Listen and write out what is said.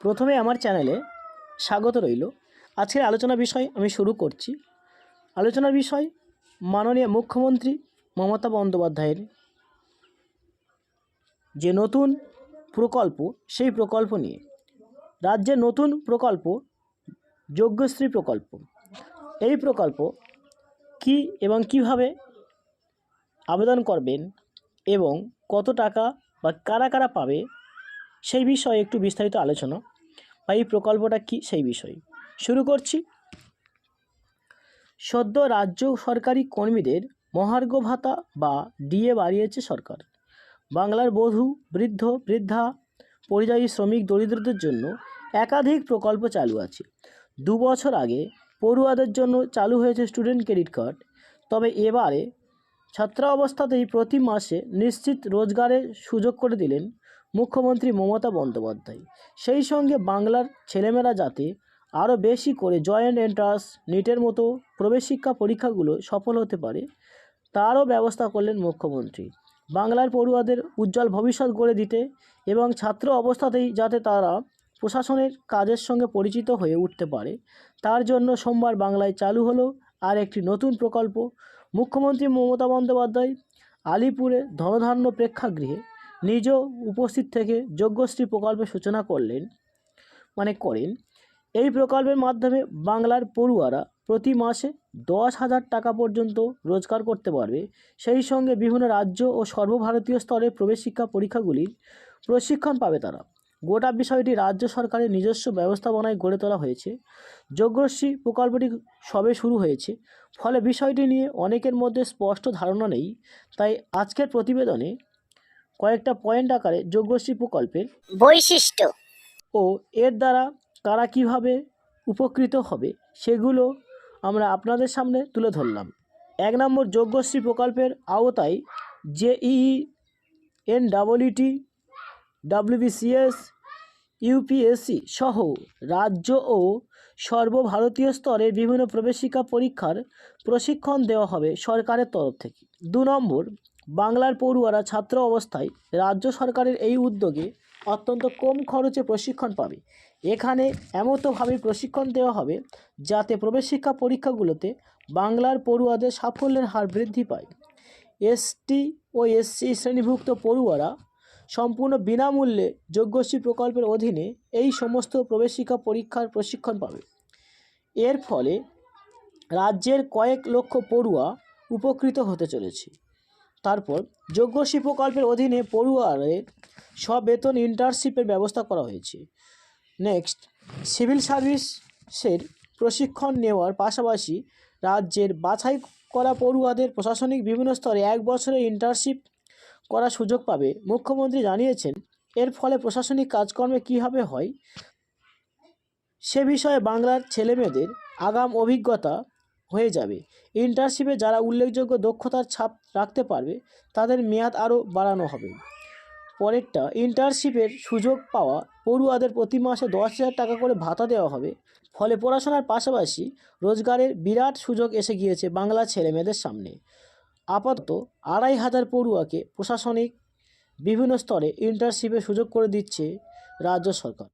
প্রথমে আমার চ্যানেলে স্বাগত রইল। আজকের আলোচনা বিষয় আমি শুরু করছি। আলোচনার বিষয় মাননীয় মুখ্যমন্ত্রী মমতা বন্দ্যোপাধ্যায়ের। যে নতুন প্রকল্প, সেই প্রকল্প নিয়ে। রাজ্যের নতুন প্রকল্প, যজ্ঞশ্রী প্রকল্প। এই প্রকল্প কি এবং কীভাবে আবেদন করবেন এবং কত টাকা বা কারা কারা পাবে সেই বিষয়ে একটু বিস্তারিত আলোচনা। বা এই প্রকল্পটা কী সেই বিষয়ে। শুরু করছি। সদ্য রাজ্য সরকারি কর্মীদের মহার্ঘ ভাতা বা ডিএ বাড়িয়েছে সরকার। বাংলার বধূ, বৃদ্ধ, বৃদ্ধা, পরিযায়ী শ্রমিক, দরিদ্রদের জন্য একাধিক প্রকল্প চালু আছে। দু বছর আগে পড়ুয়াদের জন্য চালু হয়েছে স্টুডেন্ট ক্রেডিট কার্ড। তবে এবারে ছাত্রাবস্থাতেই প্রতি মাসে নিশ্চিত রোজগারের সুযোগ করে দিলেন মুখ্যমন্ত্রী মমতা বন্দ্যোপাধ্যায়। সেই সঙ্গে বাংলার ছেলেমেয়েরা যাতে আরও বেশি করে জয়েন্ট এন্ট্রান্স নিটের মতো প্রবেশিক্ষা পরীক্ষাগুলো সফল হতে পারে, তারও ব্যবস্থা করলেন মুখ্যমন্ত্রী। বাংলার পড়ুয়াদের উজ্জ্বল ভবিষ্যৎ গড়ে দিতে এবং ছাত্র অবস্থাতেই যাতে তারা প্রশাসনের কাজের সঙ্গে পরিচিত হয়ে উঠতে পারে, তার জন্য সোমবার বাংলায় চালু হলো আর একটি নতুন প্রকল্প। মুখ্যমন্ত্রী মমতা বন্দ্যোপাধ্যায় আলিপুরে ধনধান্য প্রেক্ষাগৃহে নিজেও উপস্থিত থেকে যজ্ঞশ্রী প্রকল্পের সূচনা করলেন মানে করেন। এই প্রকল্পের মাধ্যমে বাংলার পড়ুয়ারা প্রতি মাসে দশ হাজার টাকা পর্যন্ত রোজগার করতে পারবে। সেই সঙ্গে বিভিন্ন রাজ্য ও সর্বভারতীয় স্তরে প্রবেশিক্ষা পরীক্ষাগুলির প্রশিক্ষণ পাবে তারা। গোটা বিষয়টি রাজ্য সরকারের নিজস্ব ব্যবস্থাপনায় গড়ে তোলা হয়েছে। যজ্ঞশ্রী প্রকল্পটি সবে শুরু হয়েছে। ফলে বিষয়টি নিয়ে অনেকের মধ্যে স্পষ্ট ধারণা নেই। তাই আজকের প্রতিবেদনে কয়েকটা পয়েন্ট আকারে যোগ্যশ্রী প্রকল্পের বৈশিষ্ট্য। ও এর দ্বারা কারা কীভাবে উপকৃত হবে সেগুলো আমরা আপনাদের সামনে তুলে ধরলাম। এক নম্বর যোগ্যশ্রী প্রকল্পের আওতায় জেইই এন ডাবলইটি ডাব্লিউবিসিএস ইউপিএসসি সহ রাজ্য ও সর্বভারতীয় স্তরে বিভিন্ন প্রবেশিকা পরীক্ষার প্রশিক্ষণ দেওয়া হবে সরকারের তরফ থেকে। দু নম্বর বাংলার পড়ুয়ারা ছাত্র অবস্থায় রাজ্য সরকারের এই উদ্যোগে অত্যন্ত কম খরচে প্রশিক্ষণ পাবে। এখানে এমতোভাবে প্রশিক্ষণ দেওয়া হবে যাতে প্রবেশিক্ষা পরীক্ষাগুলোতে বাংলার পড়ুয়াদের সাফল্যের হার বৃদ্ধি পায়। এসটি ও এসসি শ্রেণীভুক্ত পড়ুয়ারা সম্পূর্ণ বিনামূল্যে যোগ্যশ্রী প্রকল্পের অধীনে এই সমস্ত প্রবেশিকা পরীক্ষার প্রশিক্ষণ পাবে। এর ফলে রাজ্যের কয়েক লক্ষ পড়ুয়া উপকৃত হতে চলেছে। তারপর যজ্ঞশ্রী প্রকল্পের অধীনে পড়ুয়াদের সবেতন ইন্টার্নশিপের ব্যবস্থা করা হয়েছে। নেক্সট সিভিল সার্ভিসের প্রশিক্ষণ নেওয়ার পাশাপাশি রাজ্যের বাছাই করা পড়ুয়াদের প্রশাসনিক বিভিন্ন স্তরে এক বছরে ইন্টার্নশিপ করার সুযোগ পাবে। মুখ্যমন্ত্রী জানিয়েছেন, এর ফলে প্রশাসনিক কাজকর্মে কীভাবে হয় সে বিষয়ে বাংলার ছেলেমেয়েদের আগাম অভিজ্ঞতা হয়ে যাবে। ইন্টার্নশিপে যারা উল্লেখযোগ্য দক্ষতার ছাপ রাখতে পারবে, তাদের মেয়াদ আরও বাড়ানো হবে। পরেরটা ইন্টার্নশিপের সুযোগ পাওয়া পড়ুয়াদের প্রতি মাসে দশ হাজার টাকা করে ভাতা দেওয়া হবে। ফলে পড়াশোনার পাশাপাশি রোজগারের বিরাট সুযোগ এসে গিয়েছে বাংলা ছেলেমেয়েদের সামনে। আপাতত আড়াই হাজার পড়ুয়াকে প্রশাসনিক বিভিন্ন স্তরে ইন্টার্নশিপের সুযোগ করে দিচ্ছে রাজ্য সরকার।